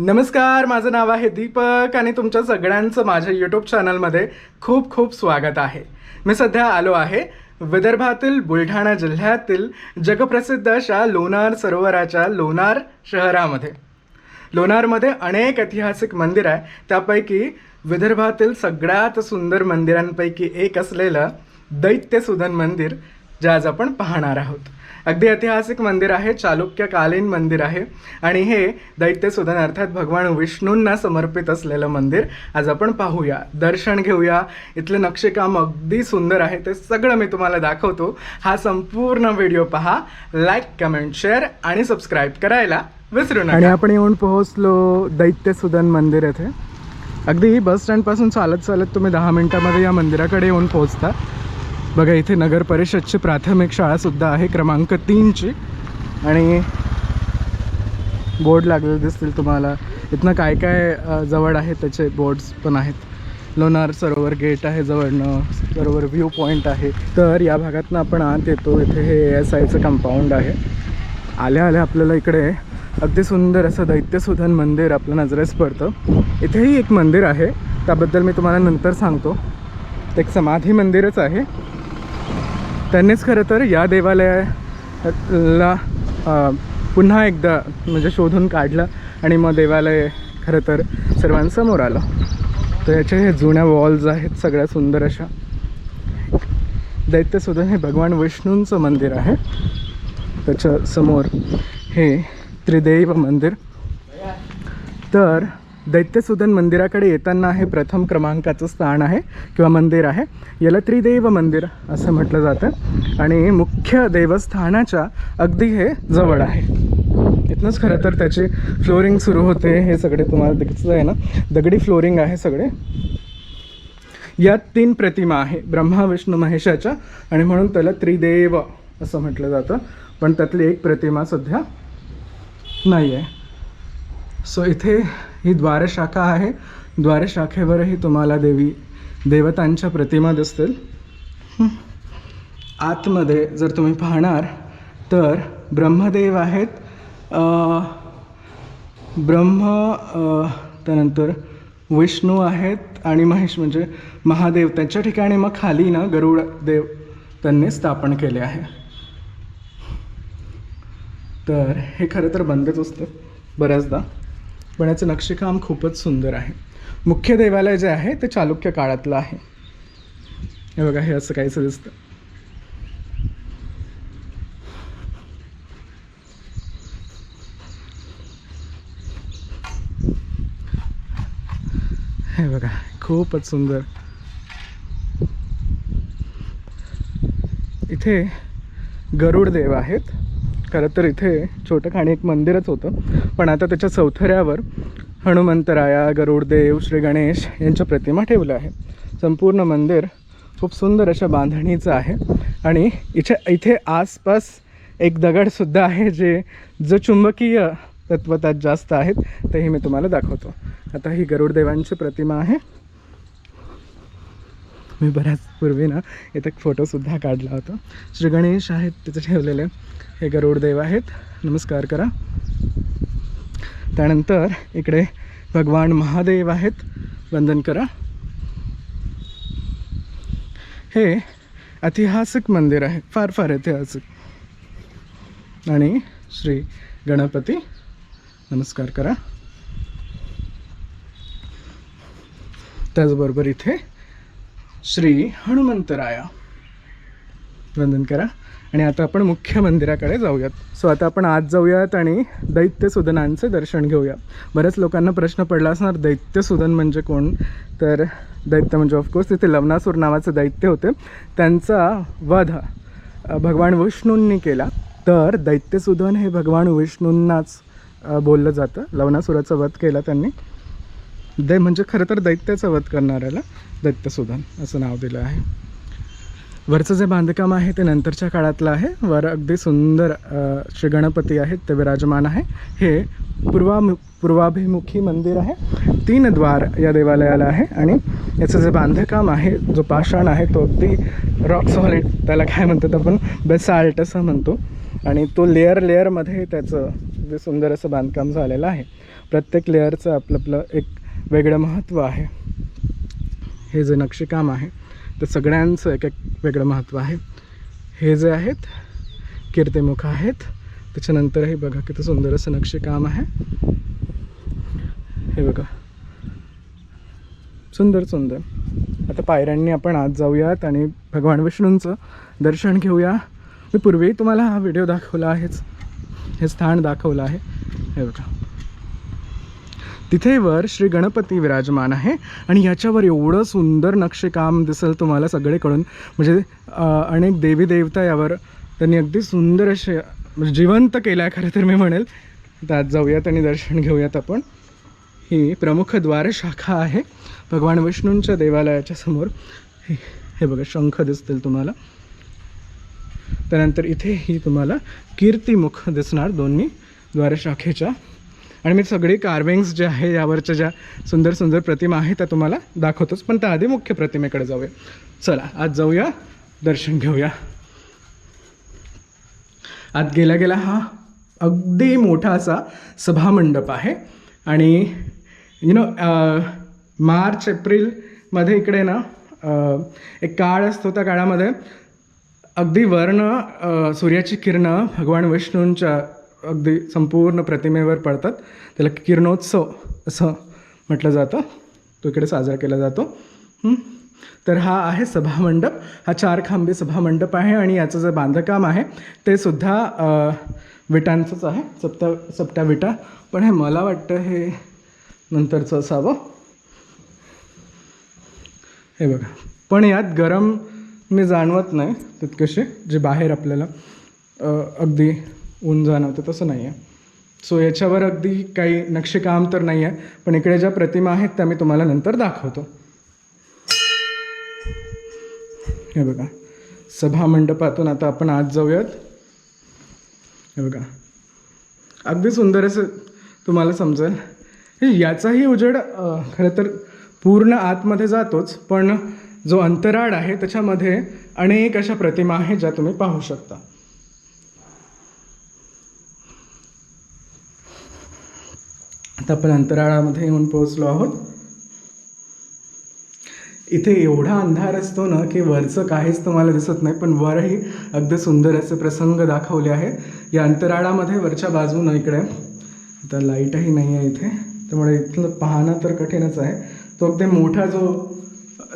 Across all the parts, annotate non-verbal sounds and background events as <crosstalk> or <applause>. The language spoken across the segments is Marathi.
नमस्कार माझं नाव आहे दीपक आणि तुमच्या सगळ्यांचं माझ्या यूट्यूब चॅनलमध्ये खूप खूप स्वागत आहे. मी सध्या आलो आहे विदर्भातील बुलढाणा जिल्ह्यातील जगप्रसिद्ध अशा लोणार सरोवराच्या लोणार शहरामध्ये. लोणारमध्ये अनेक ऐतिहासिक मंदिर आहे. त्यापैकी विदर्भातील सगळ्यात सुंदर मंदिरांपैकी एक असलेलं दैत्यसुधन मंदिर जे आज आपण पाहणार आहोत. अगदी ऐतिहासिक मंदिर आहे चालुक्यकालीन मंदिर आहे. आणि हे दैत्यसुधन अर्थात भगवान विष्णूंना समर्पित असलेलं मंदिर. आज आपण पाहूया दर्शन घेऊया. इथलं नक्षीकाम अगदी सुंदर आहे ते सगळं मी तुम्हाला दाखवतो. हा संपूर्ण व्हिडिओ पहा लाईक कमेंट शेअर आणि सबस्क्राईब करायला विसरू नका. आणि आपण येऊन पोहोचलो दैत्यसुधन मंदिर येथे. अगदी बस स्टँडपासून चालत चालत तुम्ही दहा मिनिटामध्ये या मंदिराकडे येऊन पोहोचता. बघा इथे नगर परिषदची प्राथमिक शाळासुद्धा आहे क्रमांक तीनची. आणि बोर्ड लागलेले दिसतील तुम्हाला. इथनं काय काय जवळ आहे त्याचे बोर्ड्स पण आहेत. लोणार सरोवर गेट आहे जवळनं सरोवर व्ह्यू पॉईंट आहे. तर या भागातनं आपण आत येतो इथे हे एस आयचं कंपाऊंड आहे. आल्या आल्या आपल्याला इकडे अगदी सुंदर असं दैत्यसुधन मंदिर आपल्या नजरेस पडतं. इथेही एक मंदिर आहे त्याबद्दल मी तुम्हाला नंतर सांगतो. ते एक समाधी मंदिरच आहे. त्यांनीच खरं तर या देवालयाला पुन्हा एकदा म्हणजे शोधून काढलं आणि मग देवालय खरं तर सर्वांसमोर आलं. तर याचे हे जुन्या वॉल्स आहेत सगळ्या सुंदर अशा. दैत्यसुधन हे भगवान विष्णूंचं मंदिर आहे. त्याच्यासमोर हे त्रिदेव मंदिर. तर दैत्यसुदन मंदिराकडे येताना हे प्रथम क्रमांकाचं स्थान आहे किंवा मंदिर आहे. याला त्रिदेव मंदिर असं म्हटलं जातं. आणि मुख्य देवस्थानाच्या अगदी हे जवळ आहे. इथनंच खरं तर त्याची फ्लोरिंग सुरू होते हे सगळे तुम्हाला दिसतं आहे ना. दगडी फ्लोरिंग आहे सगळे. यात तीन प्रतिमा आहे ब्रह्मा विष्णू महेशाच्या आणि म्हणून त्याला त्रिदेव असं म्हटलं जातं. पण त्यातली एक प्रतिमा सध्या नाही आहे सो इथे ही द्वारशाखा आहे. द्वारशाखेवरही तुम्हाला देवी देवतांच्या प्रतिमा दिसतील. आतमध्ये जर तुम्ही पाहणार तर ब्रह्मदेव आहेत. ब्रह्म त्यानंतर विष्णू आहेत आणि महेश म्हणजे महादेव. त्यांच्या ठिकाणी मग खाली ना गरुड देव त्यांनी स्थापन केले आहे. तर हे खरं तर बंदच असतं बऱ्याचदा. पण याचं नक्षीकाम खूपच सुंदर आहे. मुख्य देवालय जे आहे ते चालुक्य काळातलं आहे. हे बघा हे असं काहीच दिसतं. हे बघा खूपच सुंदर. इथे गरुड देव आहेत. खरं तर इथे छोटं खाणी एक मंदिरच होतं. पण आता त्याच्या चौथऱ्यावर हनुमंतराया गरुडदेव श्री गणेश यांच्या प्रतिमा ठेवल्या आहे. संपूर्ण मंदिर खूप सुंदर अशा बांधणीचं आहे. आणि इथे इथे आसपास एक दगडसुद्धा आहे जे जो चुंबकीय तत्व त्यात जास्त आहेत. तेही मी तुम्हाला दाखवतो. आता ही गरुडदेवांची प्रतिमा आहे. मी बऱ्याच पूर्वी ना इथे एक फोटोसुद्धा काढला होता. श्री गणेश आहेत तिथे ठेवलेले. हे गरुडदेव आहेत. नमस्कार करा. त्यानंतर इकडे भगवान महादेव आहेत. वंदन करा. हे ऐतिहासिक मंदिर आहे. फार फार ऐतिहासिक. आणि श्री गणपती नमस्कार करा. त्याचबरोबर इथे श्री हनुमंतराया. वंदन करा. आणि आता आपण मुख्य मंदिराकडे जाऊयात. सो आता आपण आज जाऊयात आणि दैत्यसुदनांचं दर्शन घेऊया. बऱ्याच लोकांना प्रश्न पडला असणार दैत्यसुदन म्हणजे कोण? तर दैत्य म्हणजे ऑफकोर्स तिथे लवणासूर नावाचं दैत्य होते. त्यांचा वध भगवान विष्णूंनी केला. तर दैत्यसुदन हे भगवान विष्णूंनाच बोललं जातं. लवणासुराचा वध केला त्यांनी. दै म्हणजे खरं तर दैत्याचा वध करणाऱ्याला दैत्यसुधन असं नाव दिलं आहे. वरचं जे बांधकाम आहे ते नंतरच्या काळातलं आहे. वर अगदी सुंदर श्री गणपती आहेत ते विराजमान आहे. हे पूर्वा पूर्वाभिमुखी मंदिर आहे. तीन द्वार या देवालयाला आहे आणि याचं जे बांधकाम आहे जो पाषाण आहे तो अगदी रॉक सॉलिड त्याला काय म्हणतात आपण? बेसाल्ट असं म्हणतो. आणि तो लेअर लेअरमध्ये त्याचं जे सुंदर असं बांधकाम झालेलं आहे. प्रत्येक लेअरचं आपलं आपलं एक वेगळं महत्त्व आहे. हे जे नक्षीकाम आहे तर सगळ्यांचं एक एक वेगळं महत्त्व आहे. हे जे आहेत कीर्तिमुख आहेत. त्याच्यानंतरही बघा किती सुंदर असं नक्षीकाम आहे. हे बघा. सुंदर सुंदर. आता पायऱ्यांनी आपण आज जाऊयात आणि भगवान विष्णूंचं दर्शन घेऊया. मी पूर्वी तुम्हाला हा व्हिडिओ दाखवला आहेच. हे स्थान दाखवलं आहे. हे बघा. तिथे वर श्री गणपती विराजमान आहे. आणि याच्यावर एवढं सुंदर नक्षीकाम दिसेल तुम्हाला सगळीकडून. म्हणजे अनेक देवी देवता यावर त्यांनी अगदी सुंदर असे म्हणजे जिवंत केलं आहे खरं तर मी म्हणेल. त्यात जाऊयात आणि दर्शन घेऊयात आपण. ही प्रमुख द्वार शाखा आहे. भगवान विष्णूंच्या देवालयाच्या समोर. हे हे बघा शंख दिसतील तुम्हाला. त्यानंतर इथे ही तुम्हाला कीर्तिमुख दिसणार दोन्ही द्वारशाखेच्या आणि मी सगळी कार्विंग्स जे आहे यावरच्या ज्या सुंदर सुंदर प्रतिमा आहे त्या तुम्हाला दाखवतोच. पण त्याआधी मुख्य प्रतिमेकडे जाऊया. चला आज जाऊया. दर्शन घेऊया. आत गेला गेला हा अगदी मोठा असा सभामंडप आहे. आणि यु नो मार्च एप्रिलमध्ये इकडे ना एक काळ असतो त्या काळामध्ये. अगदी वर्ण सूर्याची किरणं भगवान विष्णूंच्या अगदी संपूर्ण प्रतिमेवर पडतात. त्याला किरणोत्सव असं म्हटलं जातं. तो इकडे साजरा केला जातो. तर हा आहे सभामंडप. हा चार खांबी सभामंडप आहे आणि याचं जे बांधकाम आहे ते सुद्धा विटांचंच आहे. सप्ता सप्त्या विटा. पण हे मला वाटतं हे नंतरचं असावं. हे बघा. पण यात गरम मी जाणवत नाही तितकेसे जे बाहेर आपल्याला अगदी ऊन जाणवतं तसं नाही आहे सो याच्यावर अगदी काही नक्षीकाम तर नाही आहे पण इकडे ज्या प्रतिमा आहेत त्या मी तुम्हाला नंतर दाखवतो. हे बघा. सभा मंडपातून आता आपण आत जाऊयात. हे बघा. अगदी सुंदर असं तुम्हाला समजेल. हे याचाही उजेड खरं तर पूर्ण आतमध्ये जातोच पण जो अंतराळ आहे त्याच्यामध्ये अनेक अशा प्रतिमा आहेत ज्या तुम्ही पाहू शकता. आता आपण अंतराळामध्ये येऊन पोहोचलो आहोत. इथे एवढा अंधार असतो ना की वरचं काहीच तुम्हाला दिसत नाही पण वरही अगदी सुंदर असे प्रसंग दाखवले आहेत. या अंतराळामध्ये वरच्या बाजूनं इकडे आता लाईटही नाही आहे इथे त्यामुळे इथलं पाहणं तर कठीणच आहे. तो अगदी मोठा जो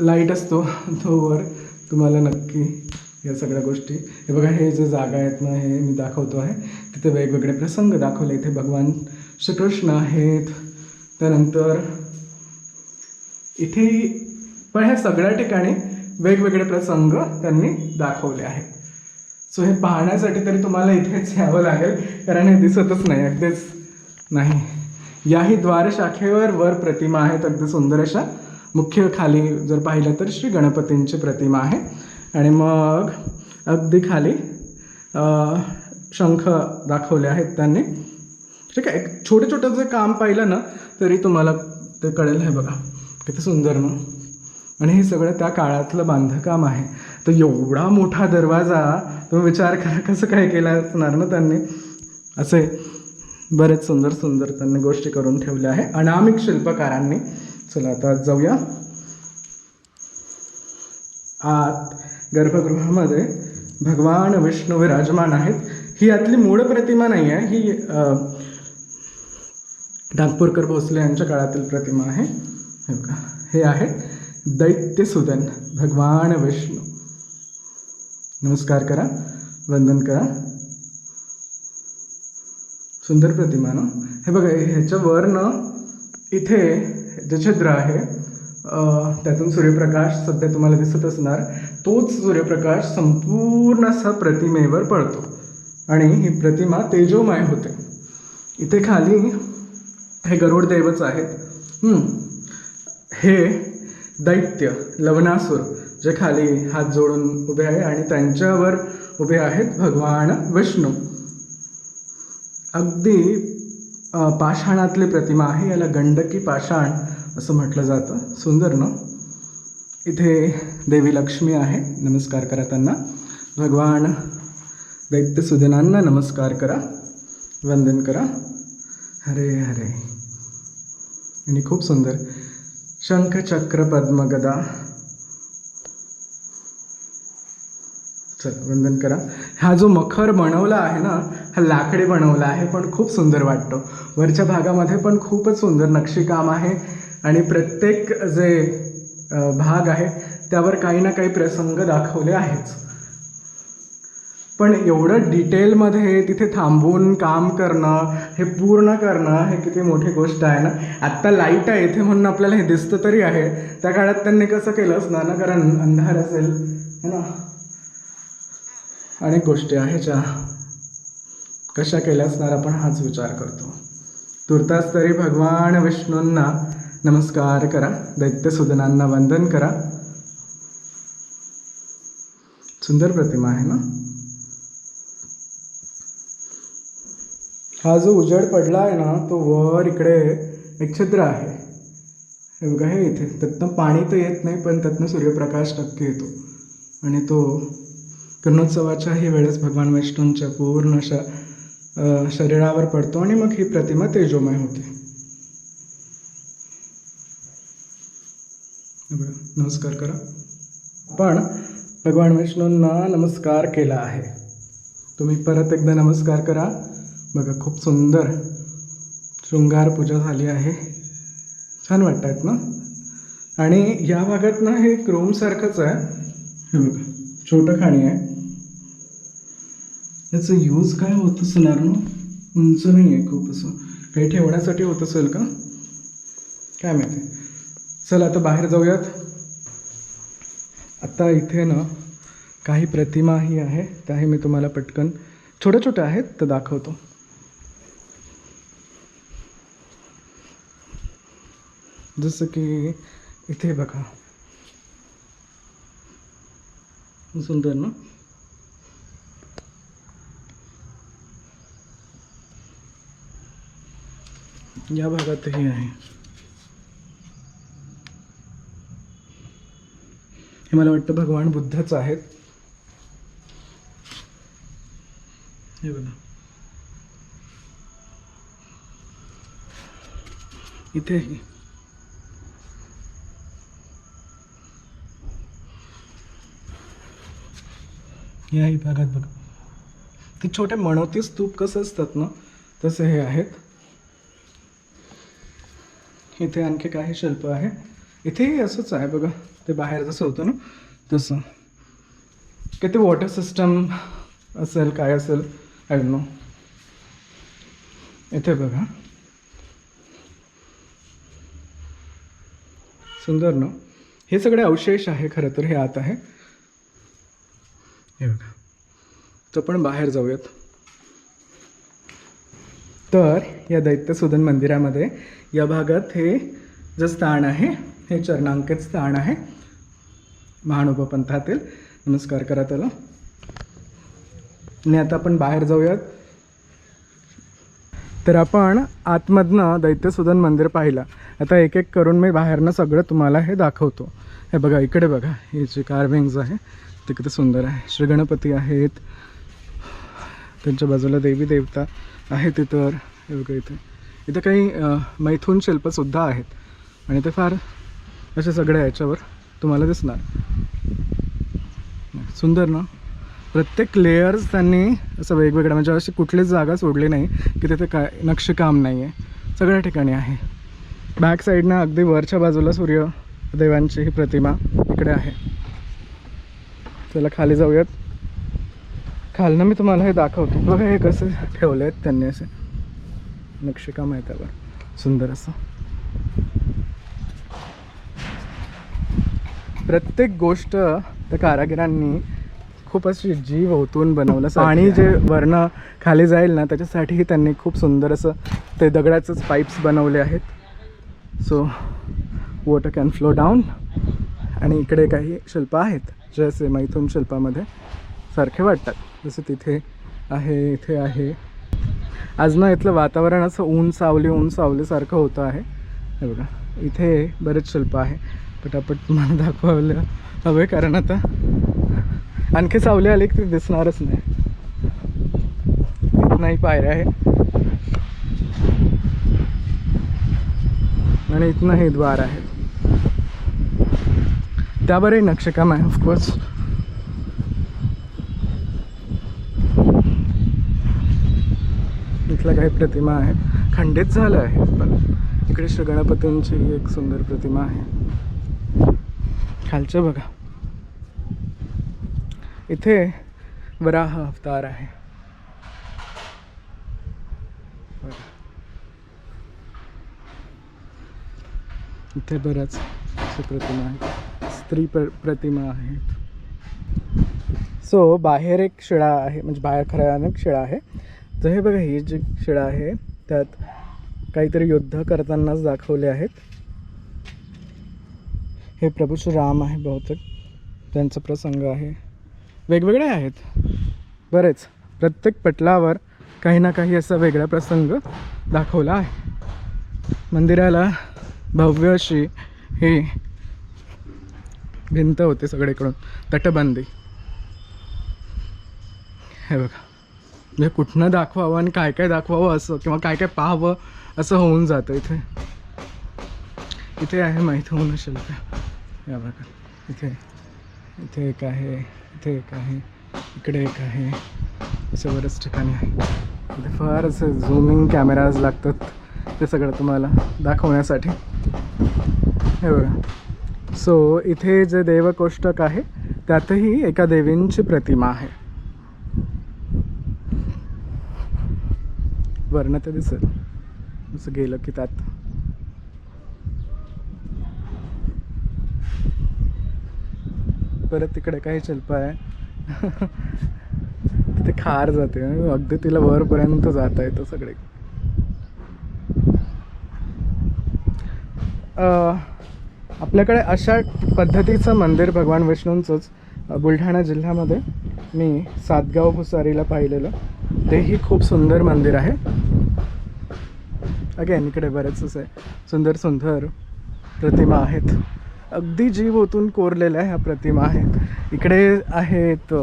लाइट असतो तो वर तुम्हाला नक्की या सगळ्या गोष्टी हे बघा हे जे जागा आहेत ना हे मी दाखवतो आहे. तिथे वेगवेगळे प्रसंग दाखवले इथे भगवान श्रीकृष्ण आहेत. त्यानंतर इथे पण ह्या सगळ्या ठिकाणी वेगवेगळे प्रसंग त्यांनी दाखवले आहेत. सो हे पाहण्यासाठी तरी तुम्हाला इथेच यावं लागेल कारण हे दिसतच नाही अगदीच नाही. याही द्वारशाखेवर वर प्रतिमा आहेत अगदी सुंदर अशा. मुख्य खाली जर पाहिलं तर श्री गणपतींची प्रतिमा आहे. आणि मग अगदी खाली शंख दाखवले आहेत त्यांनी. ठीक आहे एक छोटे छोटं जर काम पाहिलं ना तरी तुम्हाला ते कळेल. हे बघा किती सुंदर ना? आणि हे सगळं त्या काळातलं बांधकाम आहे. तर एवढा मोठा दरवाजा तुम्ही विचार करा कसं काय केला असणार ना त्यांनी? असे बरेच सुंदर सुंदर त्यांनी गोष्टी करून ठेवल्या आहे. अनामिक शिल्पकारांनी. चला आता आज जाऊया. आत गर्भगृहामध्ये भगवान विष्णू विराजमान आहेत. ही यातली मूळ प्रतिमा नाही आहे ही अ, नागपूरकर भोसले यांच्या काळातील प्रतिमा आहे. हे बघा हे आहेत दैत्यसुदन भगवान विष्णू. नमस्कार करा वंदन करा. सुंदर प्रतिमा ना? हे बघा ह्याच्यावर ना इथे जे छिद्र आहे त्यातून सूर्यप्रकाश सध्या तुम्हाला दिसत असणार. तोच सूर्यप्रकाश संपूर्ण असा प्रतिमेवर पडतो. आणि ही प्रतिमा तेजोमय होते. इथे खाली हे गरुड देवच आहेत. हे दैत्य लवणासूर जे खाली हात जोडून उभे आहे आणि त्यांच्यावर उभे आहेत भगवान विष्णू. अगदी पाषाणातली प्रतिमा आहे याला गंडकी पाषाण असं म्हटलं जातं. सुंदर ना? इथे देवी लक्ष्मी आहे. नमस्कार करा त्यांना. भगवान दैत्य सुदनांना नमस्कार करा. वंदन करा. हरे हरे. आणि खूप सुंदर. शंख चक्र पद्म गदा. चला वंदन करा. हा जो मखर बनवला आहे ना हा लाकडी बनवला आहे पण खूप सुंदर वाटतो. वरच्या भागामध्ये पण खूपच सुंदर नक्षीकाम आहे आणि प्रत्येक जे भाग आहे त्यावर काही ना काही प्रसंग दाखवले आहेच पण एवढं डिटेलमध्ये तिथे थांबून काम करणं हे पूर्ण करणं हे किती मोठी गोष्ट आहे ना. आत्ता लाइट आहे इथे म्हणून आपल्याला हे दिसतं तरी आहे. त्या काळात त्यांनी कसं केलं असणार ना कारण अंधार असेल है ना. अनेक गोष्टी आहे ज्या कशा केल्या असणार आपण हाच विचार करतो. तुर्तास तरी भगवान विष्णूंना नमस्कार करा. दैत्यसुदनांना वंदन करा. सुंदर प्रतिमा आहे ना. हा जो उजेड पडला आहे ना तो वर इकडे एक छिद्र आहे. हे बघा हे इथे. त्यातनं पाणी तर येत नाही पण त्यातनं सूर्यप्रकाश टक्के येतो. आणि तो किरणोत्सवाच्याही वेळेस भगवान विष्णूंच्या पूर्ण अशा शरीरावर पडतो आणि मग ही प्रतिमा तेजोमय होते. बघा, नमस्कार करा. पण भगवान विष्णूंना नमस्कार केला आहे. तुम्ही परत एकदा नमस्कार करा. बघा खूप सुंदर शृंगार पूजा झाली आहे. छान वाटत आहेत ना? आणि या भागात ना हे एक रूमसारखंच आहे. हे बघा छोटं खाणी आहे. याचं यूज काय होत असणार ना? उंच नाही आहे खूप असं. काही ठेवण्यासाठी होत असेल का? काय माहिती. चला आता बाहेर जाऊयात. आता इथे ना काही प्रतिमाही आहे. त्याही मी तुम्हाला पटकन छोट्या छोट्या आहेत तर दाखवतो. जसं की इथे बघा. सुंदर ना? या भागातही आहे. हे मला वाटतं भगवान बुद्धच आहेत. हे बघा. इथेही. या भागात बघा. ते छोटे मणवती स्तूप कसं असतात ना तसे हे आहेत. इथे आणखी काही शिल्प आहे. इथेही असंच आहे बघा. ते बाहेर जसं होतं ना तसं. किती वॉटर सिस्टम असेल काय असेल आय नो इथे बघा. सुंदर ना हे सगळे अवशेष आहे खरं तर हे आत आहे. हे बघा. तर पण बाहेर जाऊयात. तर या दैत्यसुदन मंदिरामध्ये या भागात हे जे स्थान आहे हे चरणांकित स्थान आहे. महानुपंथातील नमस्कार करा त्याला. आणि आता आपण बाहेर जाऊयात. तर आपण आतमधनं दैत्यसुदन मंदिर पाहिलं. आता एक एक करून मी बाहेरनं सगळं तुम्हाला हे दाखवतो. हे बघा इकडे बघा हे जे कार्विंग्ज आहे. ते किती सुंदर आहे. श्री गणपती आहेत. त्यांच्या बाजूला देवी देवता आहे तिथं हे इथे. इथे काही मैथून शिल्पसुद्धा आहेत. आणि ते फार असे सगळ्या याच्यावर तुम्हाला दिसणार. सुंदर ना? प्रत्येक लेयर्स त्यांनी असं वेगवेगळ्या म्हणजे अशी कुठलीच जागा सोडली नाही की तिथे काय नक्षीकाम नाही आहे सगळ्या ठिकाणी आहे. बॅक साईडनं अगदी वरच्या बाजूला सूर्य देवांची ही प्रतिमा इकडे आहे. चला खाली जाऊयात. खालनं मी तुम्हाला हे दाखवतो. बघा हे कसे ठेवले आहेत त्यांनी असे. नक्षीकाम आहे त्यावर. सुंदर असं. प्रत्येक गोष्ट त्या कारागिरांनी खूप अशी जीव ओतून बनवलं पाणी जे वरनं खाली जाईल ना त्याच्यासाठीही त्यांनी खूप सुंदर असं ते दगडाचंच पाईप्स बनवले आहेत. So water can flow down आणि इकडे काही शिल्प आहेत. जे असे मैथून शिल्पामध्ये सारखे वाटतात. जसं तिथे आहे इथे आहे. आज ना इथलं वातावरण असं ऊन सावली ऊन सावलीसारखं होतं आहे. हे बघा इथे बरेच शिल्प आहे. पटापट तुम्हाला दाखवायला हवे कारण आता आणखी सावली आली की ती दिसणारच नाही. नाही पायऱ्या आहे. आणि इथनं हे द्वार आहे त्यावरही नक्षीकाम आहे ऑफकोर्स इथल्या काही प्रतिमा आहेत खंडित झालं आहे पण इकडे श्री गणपतींची एक सुंदर प्रतिमा आहे. खालचं बघा. इथे वराह अवतार आहे. इथे बऱ्याच प्रतिमा आहेत स्त्री प्र प्रतिमा आहेत सो बाहेर एक शिळा आहे म्हणजे बाहेर खऱ्या अनेक शिळा आहे. तर हे बघा ही जी शिळा आहे त्यात काहीतरी युद्ध करतानाच दाखवले आहेत. हे प्रभू श्री राम आहे बहुतेक. त्यांचा प्रसंग आहे. वेगवेगळे आहेत. बरेच. प्रत्येक पटलावर काही ना काही असा वेगळा प्रसंग दाखवला आहे. मंदिराला भव्य अशी ही भिंत होते सगळीकडून. तटबंदी. हे बघा. म्हणजे कुठनं दाखवावं आणि काय काय दाखवावं असं किंवा काय काय पाहावं असं होऊन जातं इथे. इथे आहे माहीत होऊ नसेल का या बघा. इथे. इथे एक आहे. इथे एक आहे. इकडे एक आहे. अशा बऱ्याच ठिकाणी आहे. इथे फार असं झूमिंग कॅमेराज लागतात ते सगळं तुम्हाला दाखवण्यासाठी. हे बघा. सो इथे जे देवकोष्टक आहे त्यातही एका देवींची प्रतिमा आहे. वर्ण ते दिसेल. असं गेलं की त्यात. परत तिकडे काही शिल्प आहे. तिथे खार जाते. अगदी तिला वरपर्यंत जाता येतं सगळे. आपल्याकडे अशा पद्धतीचं मंदिर भगवान विष्णूंचंच बुलढाणा जिल्ह्यामध्ये मी सातगाव भुसारीला पाहिलेलं. तेही खूप सुंदर मंदिर आहे. अगेन इकडे बरेच असे सुंदर सुंदर प्रतिमा आहेत. अगदी जीव ओतून कोरलेल्या ह्या प्रतिमा आहेत. इकडे आहेत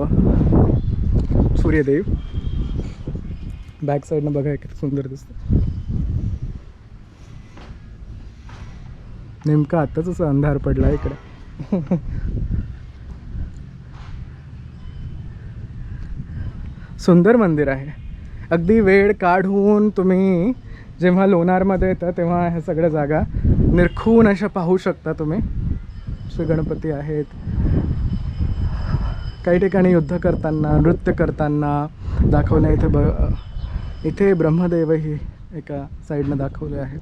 सूर्यदेव. बॅक साईडनं बघा एक सुंदर दिसतं नेमकं आताच असं अंधार पडला इकडे. सुंदर मंदिर आहे. अगदी वेळ काढून तुम्ही जेव्हा लोणारमध्ये येता तेव्हा ह्या सगळ्या जागा निरखून अशा पाहू शकता तुम्ही. श्री गणपती आहेत. काही ठिकाणी युद्ध करताना नृत्य करताना दाखवलं इथे ब इथे ब्रह्मदेवही एका साईडनं दाखवले आहेत.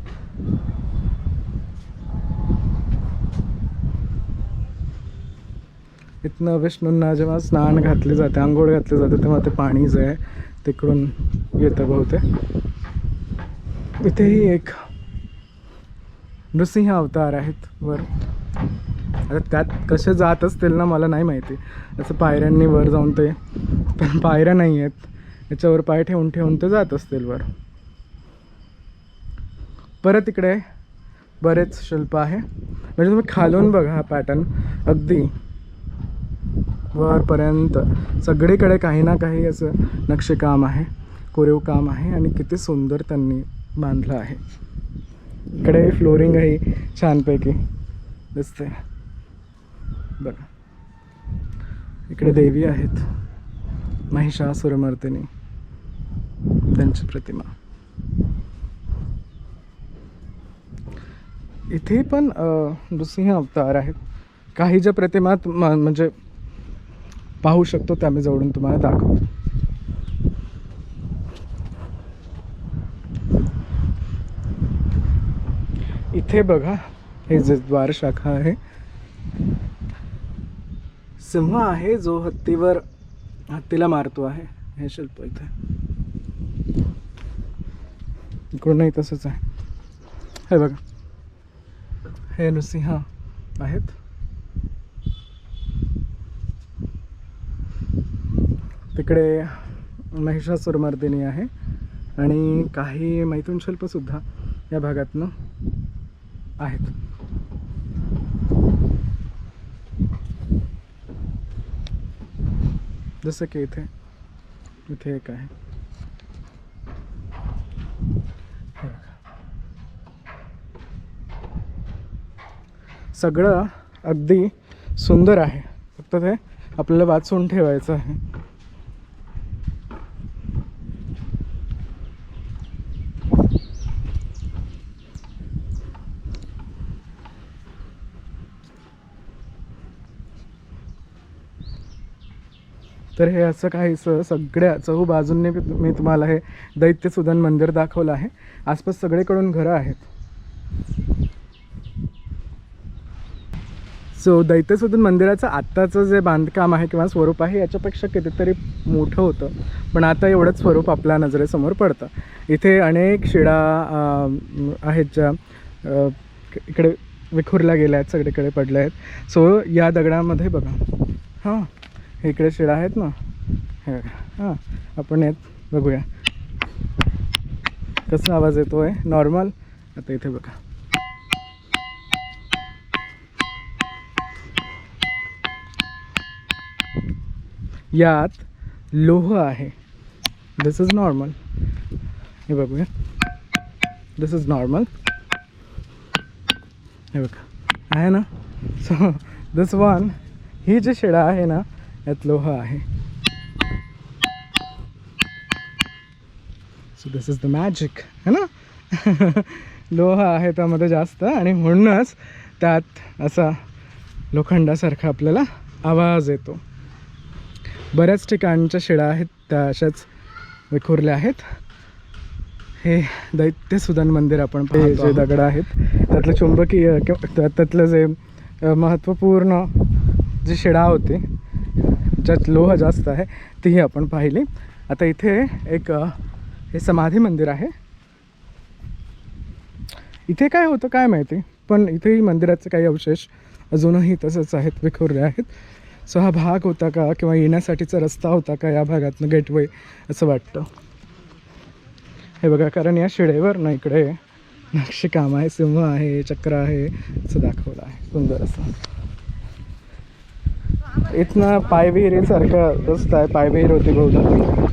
इथनं विष्णूंना जेव्हा स्नान घातले जाते आंघोळ घातले जाते तेव्हा ते पाणी जे आहे तिकडून येतं बहुतेक. इथेही एक नृसिंह अवतार आहेत वर. आता त्यात कसे जात असतील ना मला नाही माहिती. असं पायऱ्यांनी वर जाऊन ते पण पायऱ्या नाही आहेत. याच्यावर पाय ठेवून ठेवून ते जात असतील वर. परत इकडे बरेच शिल्प आहे. म्हणजे तुम्ही खालून बघा हा पॅटर्न अगदी वरपर्यंत. सगळीकडे काही ना काही असं नक्षीकाम आहे कोरीव काम आहे आणि किती सुंदर त्यांनी बांधलं आहे. इकडे फ्लोरिंगही छानपैकी दिसते. बघा. इकडे देवी आहेत. महिषासुरमर्दिनी. त्यांची प्रतिमा. इथे पण नृसिंह अवतार आहेत. काही ज्या प्रतिमात म्हणजे पाहू शकतो त्या आम्ही जवळून तुम्हाला दाखवतो. इथे बघा हे जे द्वार शाखा आहे सिंह आहे जो हत्तीवर हत्तीला मारतो आहे. हे शिल्प इथे. इकडूनही तसंच आहे. हे बघा. हे नृसिंह आहेत. तिकडे महिषासुरमर्दिनी आहे आणि काही मैथुन शिल्पसुद्धा या भागातनं आहेत. जसं की इथे इथे एक आहे. सगळं अगदी सुंदर आहे. फक्त ते आपल्याला वाचून ठेवायचं आहे. तर हे असं काहीसं सगळ्या चहू बाजूंनी मी तुम्हाला हे दैत्यसुदन मंदिर दाखवलं आहे. आसपास सगळीकडून घरं आहेत. सो दैत्यसुदन मंदिराचं आत्ताचं जे बांधकाम आहे किंवा स्वरूप आहे याच्यापेक्षा कितीतरी मोठं होतं. पण आता एवढंच स्वरूप आपल्या नजरेसमोर पडतं. इथे अनेक शिडा आहेत ज्या इकडे विखुरल्या गेल्या आहेत सगळीकडे पडल्या आहेत. सो या दगडामध्ये बघा. हां. इकडे शिळा आहेत ना? हे हां आपण यात बघूया. कसा आवाज येतो आहे नॉर्मल आता इथे बघा. यात लोह आहे. दिस इज नॉर्मल हे बघूया. दिस इज नॉर्मल हे बघा. आहे ना? सो दिस वन ही जी शिडा आहे ना यात लोह आहे. So this is the magic है ना? <laughs> लोह आहे त्यामध्ये जास्त आणि म्हणूनच त्यात असा लोखंडासारखा आपल्याला आवाज येतो. बऱ्याच ठिकाणच्या शिळा आहेत त्या अशाच विखुरल्या आहेत. हे दैत्य सुदन मंदिर आपण जे दगड आहेत त्यातलं चुंबकीय किंवा त्या- त्यातलं जे महत्त्वपूर्ण जी शिडा होती ज्यात लोह जास्त आहे तीही आपण पाहिली. आता इथे एक हे समाधी मंदिर आहे. इथे काय होतं काय माहिती? पण इथेही मंदिराचे काही अवशेष अजूनही तसंच आहेत विखुरले आहेत. सो हा भाग होता का किंवा येण्यासाठीचा रस्ता होता का या भागातनं गेटवे असं वाटतं. हे बघा कारण या शिडेवर ना इकडे नक्षीकाम आहे सिंह आहे चक्र आहे असं दाखवलं आहे. सुंदर असं. इथनं पायविहिरीसारखं रस्ता आहे. पायविहीर होती बहुधा.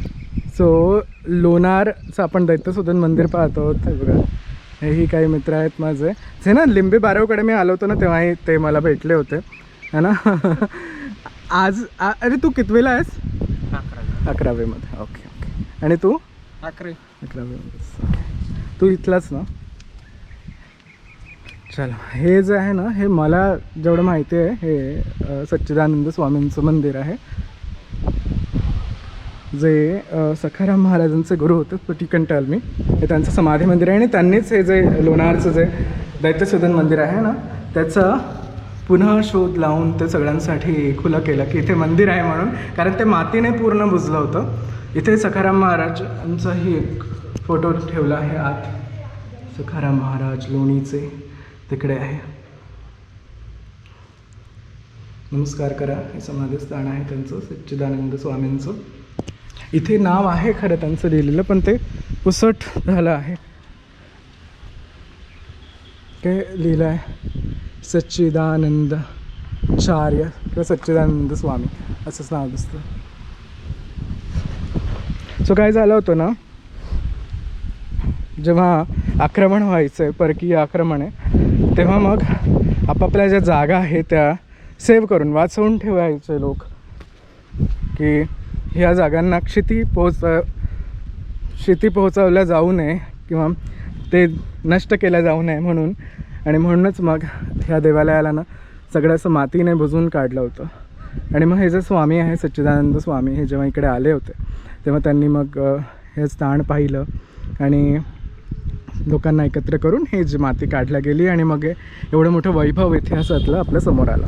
सो लोणारचं आपण दैत्यसुदन मंदिर पाहतो बघा हेही काही मित्र आहेत माझे. जे ना लिंबे बारावकडे मी आलो होतो ना तेव्हाही ते मला भेटले होते. है ना? <laughs> आज अरे तू कितवीला आहेस? अकरावीमध्ये. ओके ओके आणि तू? अकरा अकरावीमध्ये. तू इथलाच ना? चला हे जे आहे ना हे मला जेवढं माहिती आहे हे सच्चिदानंद स्वामींचं मंदिर आहे. जे सखाराम महाराजांचे गुरु होते बट यू मी हे त्यांचं समाधी मंदिर आहे आणि त्यांनीच हे जे लोणारचं जे दैत्यसुदन मंदिर आहे ना त्याचा पुन्हा शोध लावून ते सगळ्यांसाठी खुलं केलं की इथे मंदिर आहे म्हणून. कारण ते मातीने पूर्ण बुजलं होतं. इथे सखाराम महाराजांचाही एक फोटो ठेवला आहे आत. सखाराम महाराज लोणीचे. तिकडे आहे. नमस्कार करा. हे समाधीस्थान आहे त्यांचं सच्चिदानंद स्वामींचं. इथे नाव आहे खरं त्यांचं लिहिलेलं पण ते पुसट झालं आहे. काय लिहिलं आहे सच्चिदानंद चार्य किंवा सच्चिदानंद स्वामी असंच नाव दिसतं. सो काय झालं होतं ना जेव्हा आक्रमण व्हायचं आहे परकीय आक्रमण आहे तेव्हा मग आपापल्या ज्या जागा आहेत त्या सेव्ह करून वाचवून ठेवायचे लोक. की ह्या जागांना क्षिती पोहोच शेती पोहोचवल्या जाऊ नये किंवा ते नष्ट केल्या जाऊ नये म्हणून. आणि म्हणूनच मग ह्या देवालयाला ना सगळं असं मातीने भुजून काढलं होतं. आणि मग हे जे स्वामी आहे सच्चिदानंद स्वामी हे जेव्हा इकडे आले होते तेव्हा त्यांनी मग हे स्थान पाहिलं. आणि लोकांना एकत्र करून हे जी माती काढल्या गेली आणि मग एवढं मोठं वैभव इतिहासातलं आपल्यासमोर आलं.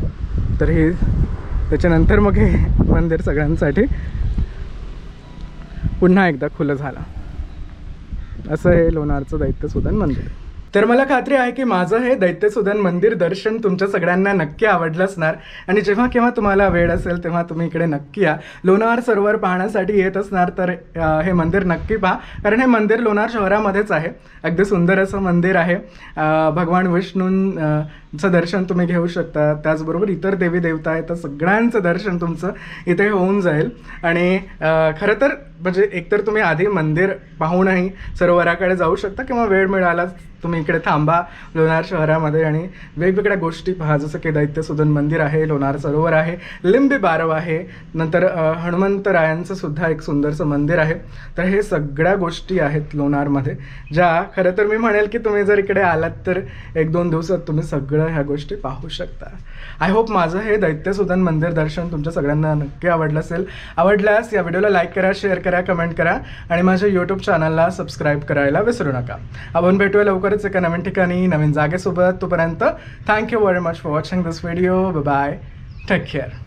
तर हे त्याच्यानंतर मग हे मंदिर सगळ्यांसाठी पुन्हा एकदा खुलं झालं. असं हे लोणारचं दैत्यसुदन मंदिर. तर मला खात्री आहे की माझं हे दैत्यसुदन मंदिर दर्शन तुमच्या सगळ्यांना नक्की आवडलं असणार. आणि जेव्हा केव्हा तुम्हाला वेळ असेल तेव्हा तुम्ही इकडे नक्की या. लोणार सरोवर पाहण्यासाठी येत असणार तर हे मंदिर नक्की पहा. कारण हे मंदिर लोणार शहरामध्येच आहे. अगदी सुंदर असं मंदिर आहे. भगवान विष्णूं चं दर्शन तुम्ही घेऊ शकता. त्याचबरोबर इतर देवी देवता आहेत. तर सगळ्यांचं दर्शन तुमचं इथे होऊन जाईल. आणि खरं तर म्हणजे एकतर तुम्ही आधी मंदिर पाहूनही सरोवराकडे जाऊ शकता किंवा वेळ मिळाला तुम्ही इकडे थांबा लोणार शहरामध्ये आणि वेगवेगळ्या गोष्टी पहा. जसं की दैत्यसुदन मंदिर आहे लोणार सरोवर आहे लिंबी बारव आहे नंतर हनुमंतरायांचं सुद्धा एक सुंदरसं मंदिर आहे. तर हे सगळ्या गोष्टी आहेत लोणारमध्ये ज्या खरं तर मी म्हणेल की तुम्ही जर इकडे आलात तर एक दोन दिवसात तुम्ही सगळं ह्या गोष्टी पाहू शकता. आय होप माझं हे दैत्यसुदन मंदिर दर्शन तुमच्या सगळ्यांना नक्की आवडलं असेल. आवडल्यास या व्हिडिओला लाईक करा शेअर करा कमेंट करा आणि माझ्या यूट्यूब चॅनलला सबस्क्राईब करायला विसरू नका. आपण भेटूया लवकरच एका नवीन ठिकाणी नवीन जागेसोबत. तोपर्यंत thank you very much for watching this video bye take care